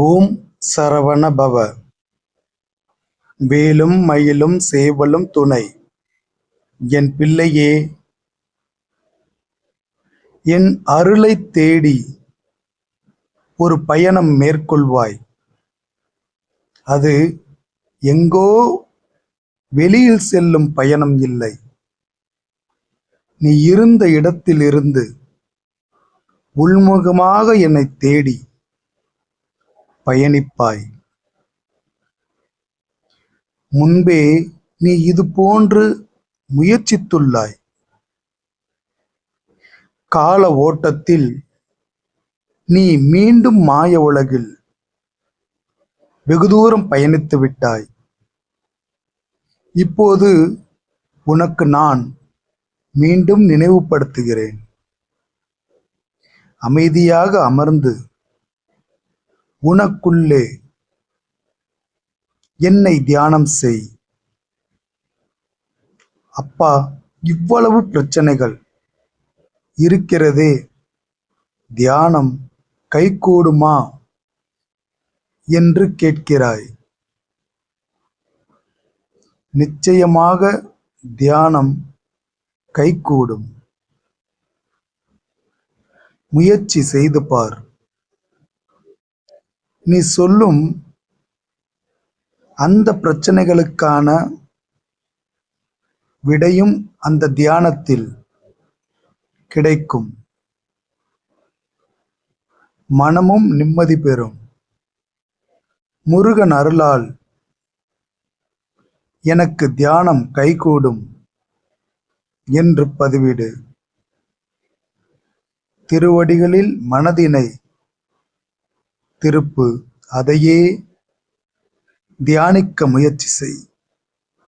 ஓம் சரவண பவ வேலும் மயிலும் சேவலும் துணை. என் பிள்ளையே என் அருளைத் தேடி ஒரு பயணம் மேற்கொள்வாய். அது எங்கோ வெளியில் செல்லும் பயணம் இல்லை. நீ இருந்த இடத்திலிருந்து உள்முகமாக என்னை தேடி பயணிப்பாய். முன்பே நீ இது போன்று முயற்சித்துள்ளாய். கால ஓட்டத்தில் நீ மீண்டும் மாய உலகில் வெகு தூரம் பயணித்து விட்டாய். இப்போது உனக்கு நான் மீண்டும் நினைவுபடுத்துகிறேன். அமைதியாக அமர்ந்து உனக்குள்ளே என்னை தியானம் செய். அப்பா இவ்வளவு பிரச்சனைகள் இருக்கிறதே. தியானம் கைகூடுமா என்று கேட்கிறாய். நிச்சயமாக தியானம் கைகூடும். முயற்சி செய்து பார். நீ சொல்லும் அந்த பிரச்சனைகளுக்கான விடையும் அந்த தியானத்தில் கிடைக்கும். மனமும் நிம்மதி பெறும். முருகன் அருளால் எனக்கு தியானம் கைகூடும் என்று பதிவிடு. திருவடிகளில் மனதினை திருப்பு அதையே தியானிக்க முயற்சி செய்.